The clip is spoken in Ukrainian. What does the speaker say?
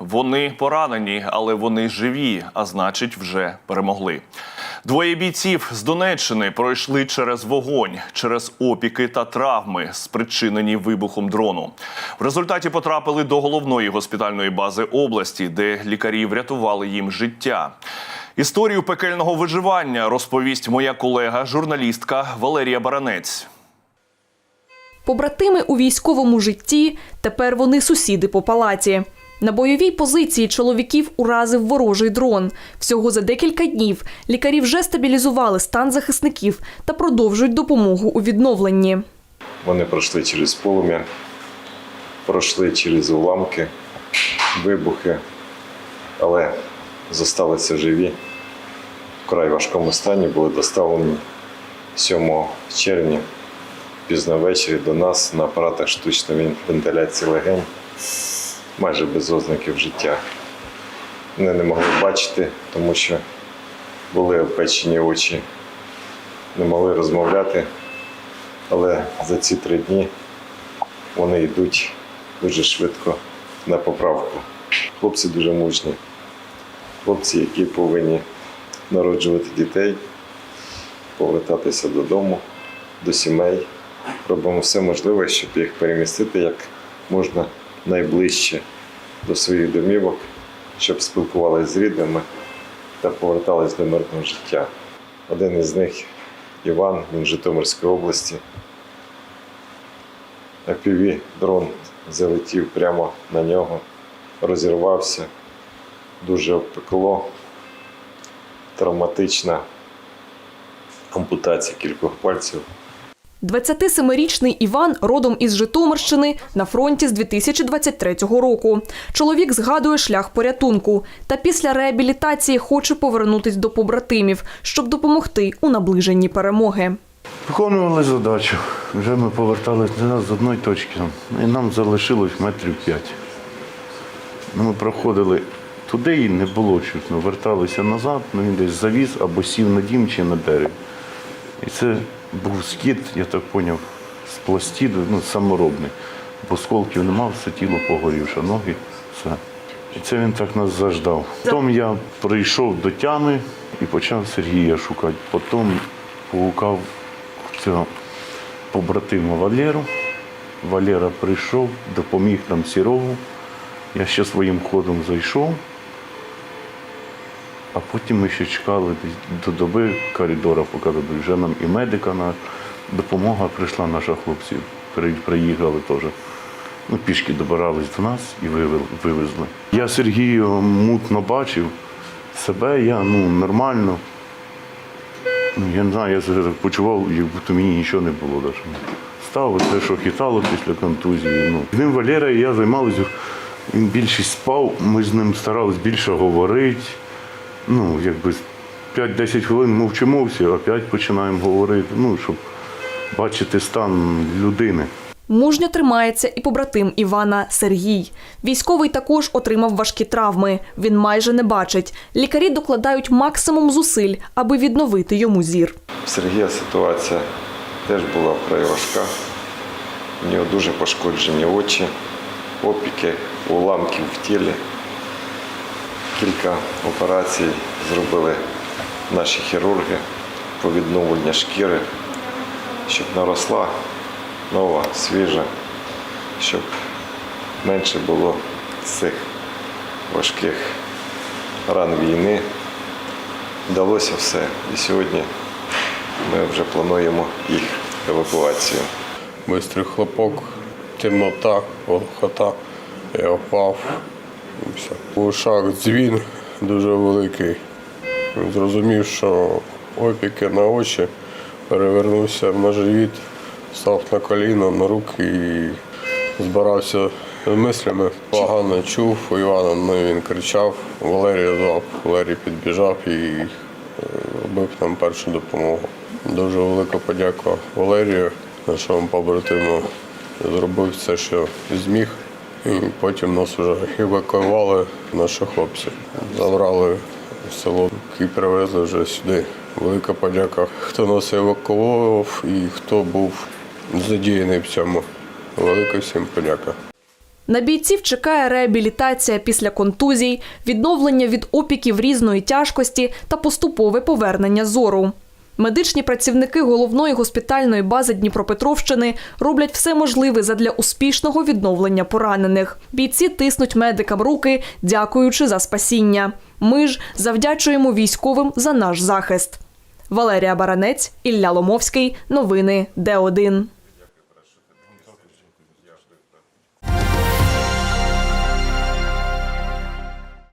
Вони поранені, але вони живі, а значить, вже перемогли. Двоє бійців з Донеччини пройшли через вогонь, через опіки та травми, спричинені вибухом дрону. В результаті потрапили до головної госпітальної бази області, де лікарі врятували їм життя. Історію пекельного виживання розповість моя колега, журналістка Валерія Баранець. Побратими у військовому житті, тепер вони сусіди по палаті. На бойовій позиції чоловіків уразив ворожий дрон. Всього за декілька днів лікарі вже стабілізували стан захисників та продовжують допомогу у відновленні. Вони пройшли через полум'я, пройшли через уламки, вибухи, але зосталися живі. В край важкому стані були доставлені 7 червня пізно ввечері до нас на апаратах штучної вентиляції легень, майже без ознаків життя. Вони не могли бачити, тому що були опечені очі, не могли розмовляти. Але за ці три дні вони йдуть дуже швидко на поправку. Хлопці дуже мужні. Хлопці, які повинні народжувати дітей, повертатися додому, до сімей. Робимо все можливе, щоб їх перемістити як можна найближче до своїх домівок, щоб спілкувалися з рідними та повертались до мирного життя. Один із них Іван, він з Житомирської області. FPV дрон залетів прямо на нього, розірвався, дуже обпекло, травматична ампутація кількох пальців. 27-річний Іван родом із Житомирщини на фронті з 2023 року. Чоловік згадує шлях порятунку та після реабілітації хоче повернутись до побратимів, щоб допомогти у наближенні перемоги. Виконували задачу. Вже ми поверталися до нас з одної точки, і нам залишилось метрів п'ять. Ну, Ми проходили туди і не було чутно. Верталися назад, ну він десь завіз або сів на дім чи на дерево. І це був скид, я так зрозумів, з пластіду, ну, саморобний. Бо сколків нема, все тіло погорівше, ноги, все. І це він так нас заждав. Потім я прийшов до тями і почав Сергія шукати. Потім погукав цього побратима Валеру. Валера прийшов, допоміг нам Сірову. Я ще своїм ходом зайшов, а потім ми ще чекали до доби коридора, поки дадуть. Вже нам і медика на допомога прийшла наша хлопці. Приїхали теж. Ну, пішки добирались до нас і вивезли. Я Сергію мутно бачив себе, я ну, нормально. Ну, я не знаю, я себе почував, як будто мені нічого не було. Даже. Став те, що хитало після контузії. Ну. З ним Валера і я займалися, він більшість спав, ми з ним старалися більше говорити. Ну, якби 5-10 хвилин мовчимо всі, а 5 починаємо говорити, ну, щоб бачити стан людини. Мужньо тримається і побратим Івана Сергій. Військовий також отримав важкі травми. Він майже не бачить. Лікарі докладають максимум зусиль, аби відновити йому зір. Сергія ситуація теж була вкрай важка. У нього дуже пошкоджені очі, опіки, уламків в тілі. Кілька операцій зробили наші хірурги по відновленню шкіри, щоб наросла нова, свіжа, щоб менше було цих важких ран війни. Вдалося все. І сьогодні ми вже плануємо їх евакуацію. Бистрий хлопок, темнота, глухота. Я впав. У ушах дзвін дуже великий. Зрозумів, що опіки на очі, перевернувся на живіт, став на коліна, на руки і збирався мислями. Погано чув у Івана, він кричав, Валерія звав, Валерій підбіжав і е, робив нам першу допомогу. Дуже велика подяка Валерію, нашому побратиму. Зробив все, що зміг. І потім нас вже евакуювали наші хлопці. Забрали в село і привезли вже сюди. Велика подяка, хто нас евакуював і хто був задіяний в цьому. Велика всім подяка. На бійців чекає реабілітація після контузій, відновлення від опіків різної тяжкості та поступове повернення зору. Медичні працівники головної госпітальної бази Дніпропетровщини роблять все можливе задля успішного відновлення поранених. Бійці тиснуть медикам руки, дякуючи за спасіння. Ми ж завдячуємо військовим за наш захист. Валерія Баранець, Ілля Ломовський. Новини Д1.